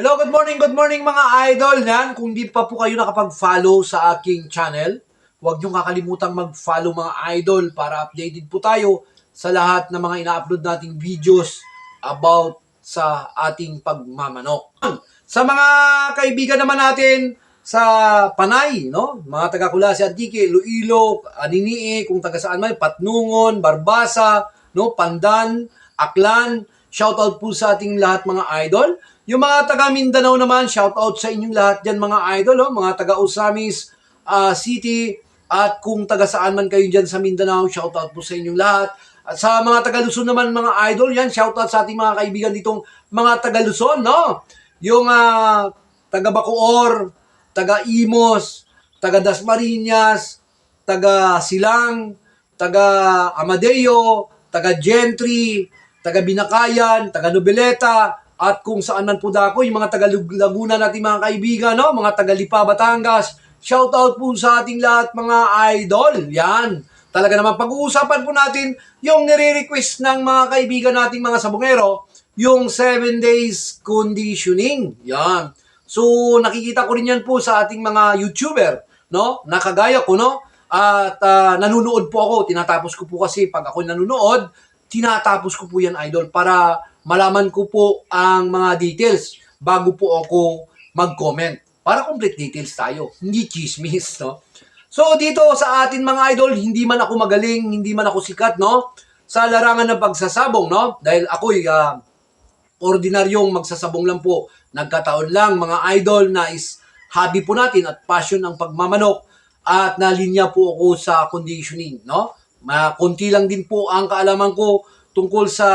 Hello, good morning, good morning mga idol. Yan, kung di pa po kayo nakapag-follow sa aking channel, huwag niyong kakalimutang mag-follow mga idol para updated po tayo sa lahat ng mga ina-upload nating videos about sa ating pagmamanok. Sa mga kaibigan naman natin sa Panay, no? Mga taga Kulasi Antique, Iloilo, Aninii, kung taga saan man, Patnungon, Barbasa, no? Pandan, Aklan, shoutout po sa ating lahat mga idol. Yung mga taga Mindanao naman, shoutout sa inyong lahat dyan mga idol, oh, mga taga Osamis ah, City, at kung taga saan man kayo dyan sa Mindanao, shoutout po sa inyong lahat. At sa mga taga Luzon naman mga idol, yan, shoutout sa ating mga kaibigan ditong mga taga Luzon, no? Yung ah, taga Bacoor, taga Imos, taga Dasmariñas, taga Silang, taga Amadeo, taga Gentry, taga Binakayan, taga Nobeleta, at kung saan man po dako, yung mga taga Laguna nating mga kaibigan, no? mga taga Lipa, Batangas, shout out po sa ating lahat mga idol. Yan. Talaga naman pag-uusapan po natin yung nire-request ng mga kaibigan nating mga sabongero, yung 7 days conditioning. Yan. So, nakikita ko rin yan po sa ating mga YouTuber, no? Nakagaya ko, no? At ah, nanonood po ako. Tinatapos ko po kasi pag ako nanonood, tinatapos ko po yan, idol, para malaman ko po ang mga details bago po ako mag-comment. Para complete details tayo, hindi chismis, no? So, dito sa atin mga idol, hindi man ako magaling, hindi man ako sikat, no? Sa larangan ng pagsasabong, no? Dahil ako'y ah, ordinaryong magsasabong lang po. Nagkataon lang mga idol na is hobby po natin at passion ang pagmamanok at nalinya po ako sa conditioning, no? Ma konti lang din po ang kaalaman ko tungkol sa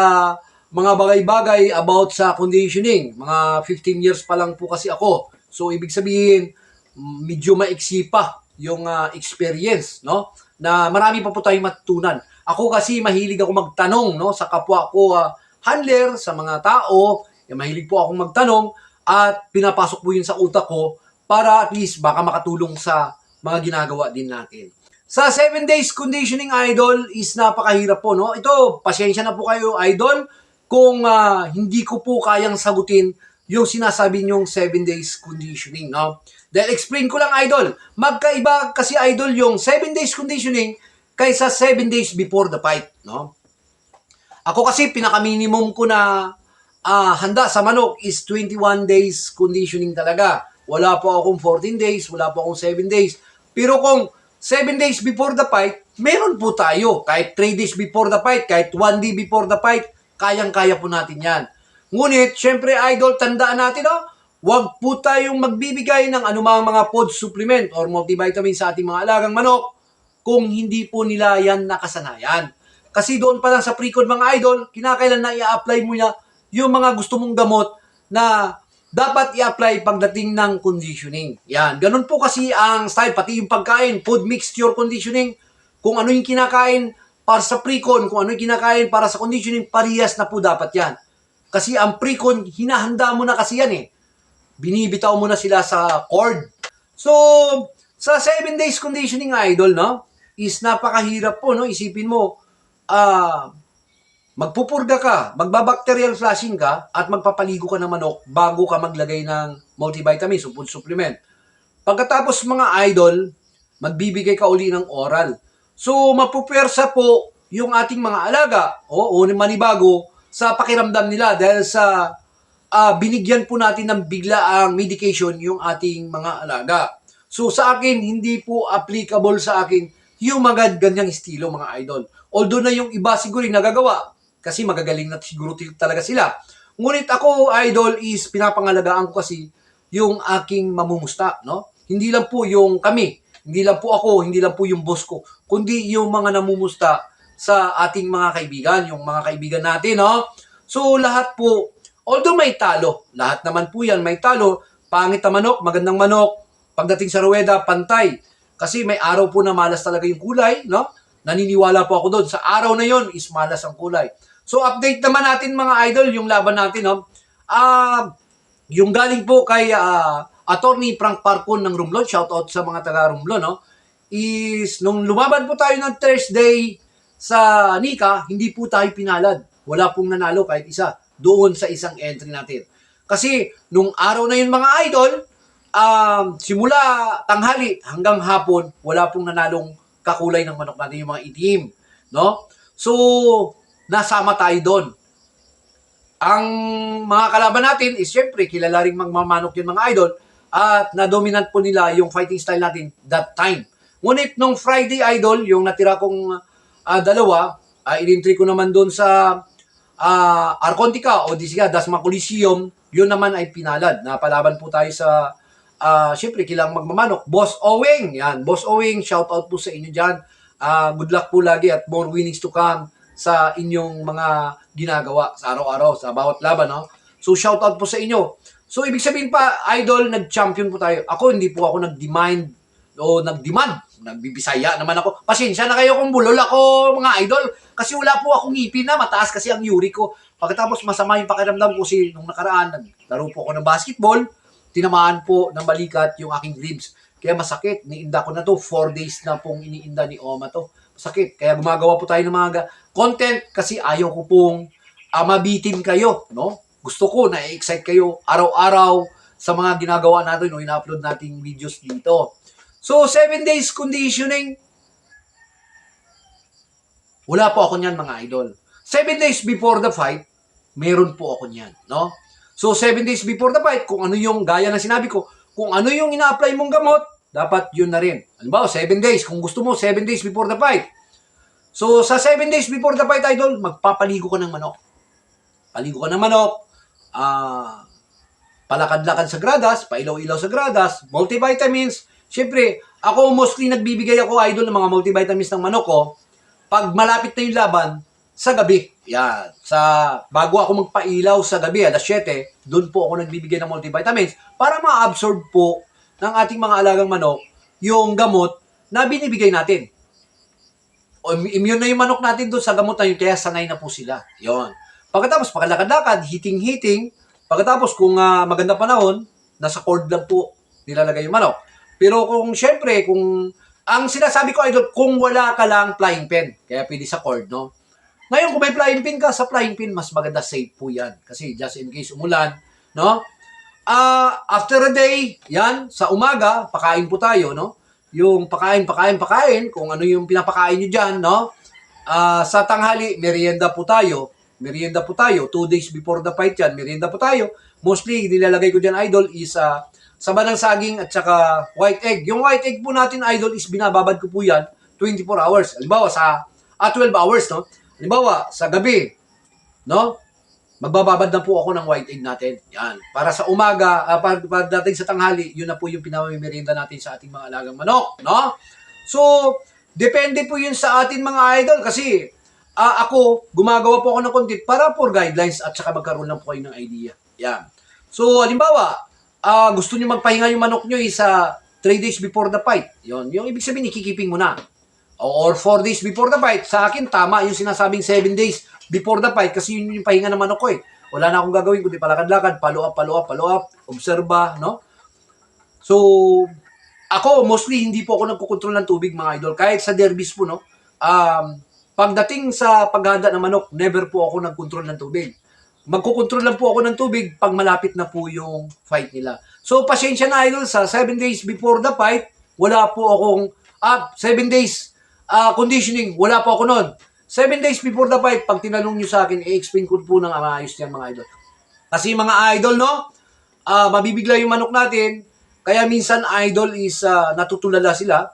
mga bagay-bagay about sa conditioning. Mga 15 years pa lang po kasi ako. So ibig sabihin medyo maiksi pa yung ah, experience, no? Na marami pa po tayong matutunan. Ako kasi mahilig ako magtanong, no, sa kapwa ko ah, handler, sa mga tao, eh, mahilig po akong magtanong at pinapasok po yun sa utak ko para at least baka makatulong sa mga ginagawa din natin. Sa 7 days conditioning idol is napakahirap po, no? Ito, pasensya na po kayo, idol, kung ah, hindi ko po kayang sagutin yung sinasabi niyong 7 days conditioning, no? Dahil explain ko lang, idol, magkaiba kasi, idol, yung 7 days conditioning kaysa 7 days before the fight, no? Ako kasi pinaka-minimum ko na ah, handa sa manok is 21 days conditioning talaga. Wala po akong 14 days, wala po akong 7 days. Pero kung 7 days before the fight, meron po tayo. Kahit 3 days before the fight, kahit 1 day before the fight, kayang-kaya po natin yan. Ngunit, syempre, idol, tandaan natin, oh, Huwag po tayong magbibigay ng anumang mga food supplement or multivitamin sa ating mga alagang manok kung hindi po nila yan nakasanayan. Kasi doon pa lang sa pre-con mga idol, kinakailan na i-apply mo niya yung mga gusto mong gamot na dapat i-apply pagdating ng conditioning. Yan. Ganun po kasi ang style, pati yung pagkain, food mixture conditioning, kung ano yung kinakain para sa pre-con, kung ano kinakain para sa conditioning, parehas na po dapat yan. Kasi ang pre-con, hinahanda mo na kasi yan eh binibitaw mo na sila sa cord. So, sa 7 days conditioning idol, no, is napakahirap po, no, isipin mo, ah, magpupurga ka, magbabacterial flushing ka, at magpapaligo ka ng manok bago ka maglagay ng multivitamins o food supplement. Pagkatapos mga idol, magbibigay ka uli ng oral. So, mapupersa po yung ating mga alaga o, o manibago sa pakiramdam nila dahil sa ah, binigyan po natin ng biglaang medication yung ating mga alaga. So sa akin, hindi po applicable sa akin yung mga ganyang estilo mga idol. Although na yung iba siguro yung nagagawa, kasi magagaling na siguro talaga sila. Ngunit ako, idol, is pinapangalagaan ko kasi yung aking mamumusta, no? Hindi lang po yung kami, hindi lang po ako, hindi lang po yung boss ko, kundi yung mga namumusta sa ating mga kaibigan, yung mga kaibigan natin, no? So, lahat po, although may talo, lahat naman po yan may talo, pangit na manok, magandang manok, pagdating sa ruweda, pantay. Kasi may araw po na malas talaga yung kulay, no? Naniniwala po ako doon. Sa araw na yon is malas ang kulay. So, update naman natin mga idol, yung laban natin, no? Ah, yung galing po kay ah, Attorney Frank Parcon ng Rumlon, shout out sa mga taga Rumlon, no? Is, nung lumaban po tayo ng Thursday sa Nika, hindi po tayo pinalad. Wala pong nanalo kahit isa doon sa isang entry natin. Kasi nung araw na yun mga idol, um, simula tanghali hanggang hapon, wala pong nanalong kakulay ng manok natin yung mga itim. No? So, nasama tayo doon. Ang mga kalaban natin is syempre kilala rin magmamanok yung mga idol at na-dominant po nila yung fighting style natin that time. Ngunit nung Friday idol, yung natira kong ah, dalawa, uh, inintry ko naman doon sa uh, Arcontica o di siya Dasma Coliseum, yun naman ay pinalad. Napalaban po tayo sa ah syempre kilang magmamanok. Boss Owing, yan. Boss Owing, shout out po sa inyo diyan. Ah, good luck po lagi at more winnings to come sa inyong mga ginagawa sa araw-araw, sa bawat laban, no? So, shout out po sa inyo. So, ibig sabihin pa, idol, nag-champion po tayo. Ako, hindi po ako nag-demand o nag-demand. Nagbibisaya naman ako. Pasensya na kayo kung bulol ako, mga idol. Kasi wala po akong ngipin na. Mataas kasi ang uric ko. Pagkatapos masama yung pakiramdam ko kasi nung nakaraan, naglaro po ako ng basketball. Tinamaan po ng balikat yung aking ribs. Kaya masakit. Niinda ko na to. Four days na pong iniinda ni Oma to. Masakit. Kaya gumagawa po tayo ng mga ga- content kasi ayaw ko pong uh, mabitin kayo. No? Gusto ko na excite kayo araw-araw sa mga ginagawa natin o ina-upload nating videos dito. So, 7 days conditioning. Wala po ako niyan mga idol. 7 days before the fight, meron po ako niyan. No? So, 7 days before the fight, kung ano yung, gaya ng sinabi ko, kung ano yung ina-apply mong gamot, dapat yun na rin. Halimbawa, 7 days. Kung gusto mo, 7 days before the fight. So, sa 7 days before the fight, idol, magpapaligo ka ng manok. Paligo ka ng manok, ah, palakad-lakad sa gradas, pailaw-ilaw sa gradas, multivitamins. Siyempre, ako mostly nagbibigay ako, idol, ng mga multivitamins ng manok ko, pag malapit na yung laban, sa gabi. Yan. Sa, bago ako magpailaw sa gabi, alas 7, doon po ako nagbibigay ng multivitamins para ma-absorb po ng ating mga alagang manok yung gamot na binibigay natin. O, immune na yung manok natin doon sa gamot na yun, kaya sanay na po sila. Yon. Pagkatapos, pakalakad-lakad, hiting-hiting, pagkatapos kung ah, maganda panahon, nasa cord lang po nilalagay yung manok. Pero kung syempre, kung ang sinasabi ko idol, kung wala ka lang flying pin, kaya pwede sa cord, no? Ngayon, kung may flying pin ka, sa flying pin, mas maganda safe po yan. Kasi just in case umulan, no? Ah, after a day, yan, sa umaga, pakain po tayo, no? Yung pakain, pakain, pakain, kung ano yung pinapakain nyo dyan, no? Ah, sa tanghali, merienda po tayo. Merienda po tayo. Two days before the fight yan, merienda po tayo. Mostly, nilalagay ko dyan, idol, is uh, saba ng saging at saka white egg. Yung white egg po natin, idol, is binababad ko po yan 24 hours. Halimbawa, sa ah, 12 hours, no? Halimbawa, sa gabi, no? Magbababad na po ako ng white egg natin. Yan. Para sa umaga, uh, para, para dating sa tanghali, yun na po yung pinamimerienda natin sa ating mga alagang manok, no? So, depende po yun sa atin mga idol kasi ah, ako, gumagawa po ako ng content para for guidelines at saka magkaroon lang po kayo ng idea. Yan. So, halimbawa, ah, gusto nyo magpahinga yung manok nyo isa 3 days before the fight. Yun. Yung ibig sabihin, ikikiping mo na. Or 4 days before the fight. Sa akin, tama yung sinasabing 7 days before the fight kasi yun yung pahinga ng manok ko eh. Wala na akong gagawin kundi palakad-lakad, follow up, follow up, follow up, obserba, no? So, ako, mostly hindi po ako nagkukontrol ng tubig, mga idol. Kahit sa derbies po, no? Um, pagdating sa paghanda ng manok, never po ako nagkontrol ng tubig. Magkukontrol lang po ako ng tubig pag malapit na po yung fight nila. So, pasensya na, idol, sa 7 days before the fight, wala po akong, ah, 7 days ah, conditioning, wala po ako noon. 7 days before the fight, pag tinanong nyo sa akin, i-explain ko po ng maayos yan, mga idol. Kasi mga idol, no? ah mabibigla yung manok natin. Kaya minsan idol is ah, natutulala sila.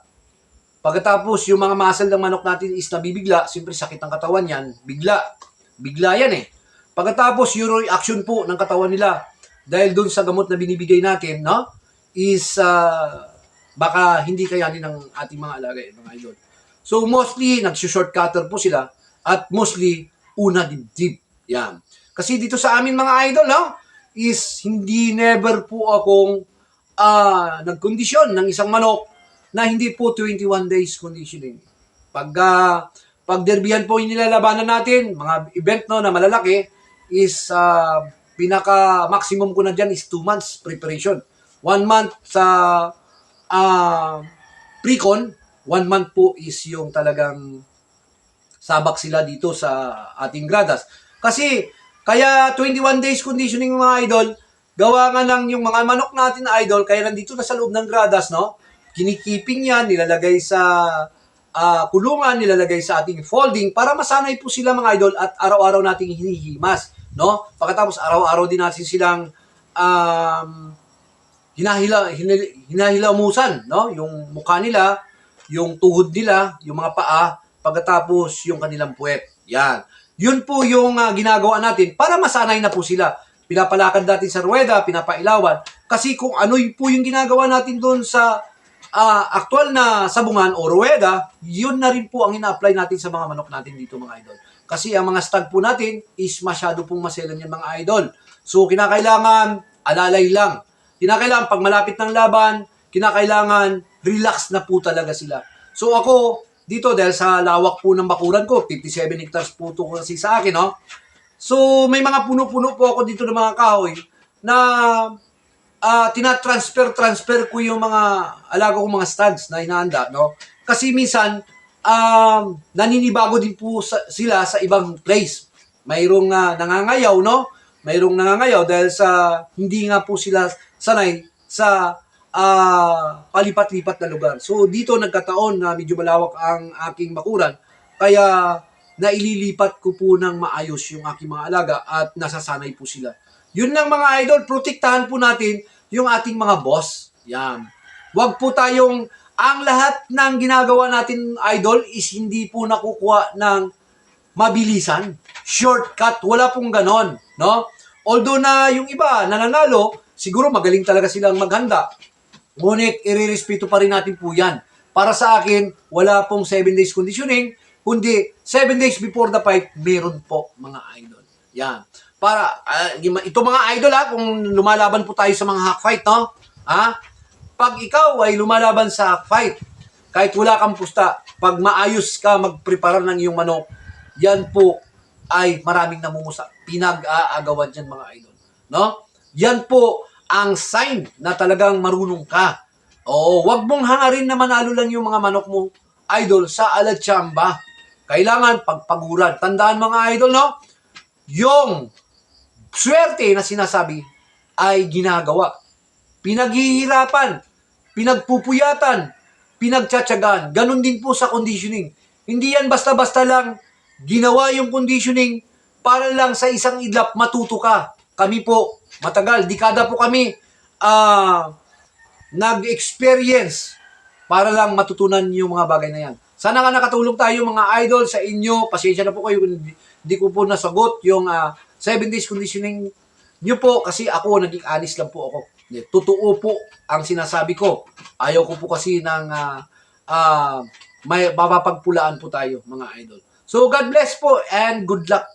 Pagkatapos yung mga muscle ng manok natin is nabibigla, siyempre sakit ng katawan yan, bigla. Bigla yan eh. Pagkatapos yung reaction po ng katawan nila dahil doon sa gamot na binibigay natin, no? Is ah, baka hindi kayanin ng ating mga alaga, mga idol. So mostly nagsi-shortcutter po sila at mostly una dibdib. Yan. Kasi dito sa amin mga idol, no? is hindi never po akong ah nagkondisyon ng isang manok na hindi po 21 days conditioning. Pag ah, pag derbihan po yung nilalabanan natin, mga event no na malalaki is ah, pinaka maximum ko na diyan is 2 months preparation. 1 month sa ah pre-con, 1 month po is yung talagang sabak sila dito sa ating gradas. Kasi, kaya 21 days conditioning mga idol, gawa nga ng yung mga manok natin na idol, kaya nandito na sa loob ng gradas, no? Kinikiping yan, nilalagay sa ah, kulungan, nilalagay sa ating folding para masanay po sila mga idol at araw-araw nating hinihimas, no? Pagkatapos araw-araw din natin silang um, hinahila, hinahila, hinahilamusan, no? Yung mukha nila, yung tuhod nila, yung mga paa, pagkatapos yung kanilang puwet. Yan. Yun po yung ah, ginagawa natin para masanay na po sila. Pinapalakad natin sa ruweda, pinapailawan. Kasi kung ano po yung ginagawa natin doon sa ah, aktual na sabungan o ruweda, yun na rin po ang ina-apply natin sa mga manok natin dito mga idol. Kasi ang mga stag po natin is masyado pong maselan yan mga idol. So kinakailangan alalay lang. Kinakailangan pag malapit ng laban, kinakailangan relax na po talaga sila. So ako, dito dahil sa lawak po ng bakuran ko, 57 hectares po ito kasi sa akin, no? So may mga puno-puno po ako dito ng mga kahoy na ah tinatransfer-transfer ko yung mga alaga kong mga stags na hinahanda, no? Kasi minsan, um, naninibago din po sa, sila sa ibang place. Mayroong ah, nangangayaw, no? Mayroong nangangayaw dahil sa hindi nga po sila sanay sa ah, palipat-lipat na lugar. So dito nagkataon na medyo malawak ang aking bakuran. Kaya naililipat ko po ng maayos yung aking mga alaga at nasasanay po sila. Yun lang mga idol, protektahan po natin yung ating mga boss. Yan. Huwag po tayong, ang lahat ng ginagawa natin idol is hindi po nakukuha ng mabilisan. Shortcut, wala pong ganon. No? Although na yung iba nananalo, siguro magaling talaga silang maghanda. Ngunit irirespeto pa rin natin po yan. Para sa akin, wala pong 7 days conditioning, kundi 7 days before the fight, meron po mga idol. Yan. Para, ah, mga- ito mga idol ha, kung lumalaban po tayo sa mga hack fight, no? Ha? Pag ikaw ay lumalaban sa hack fight, kahit wala kang pusta, pag maayos ka magprepara ng iyong manok, yan po ay maraming namumusa. Pinag-aagawan dyan mga idol. No? Yan po ang sign na talagang marunong ka. Oo, wag mong hangarin na manalo lang yung mga manok mo, idol, sa alatsamba. Kailangan pagpaguran. Tandaan mga idol, no? Yung swerte na sinasabi ay ginagawa. Pinaghihirapan, pinagpupuyatan, pinagtsatsagaan. Ganon din po sa conditioning. Hindi yan basta-basta lang ginawa yung conditioning para lang sa isang idlap matuto ka. Kami po, matagal, dekada po kami ah nag-experience para lang matutunan yung mga bagay na yan. Sana nga nakatulong tayo mga idol sa inyo. Pasensya na po kayo kung hindi ko po nasagot yung 7 days conditioning nyo po kasi ako naging honest lang po ako. Totoo po ang sinasabi ko. Ayaw ko po kasi ng ah, ah, may mapapagpulaan po tayo mga idol. So God bless po and good luck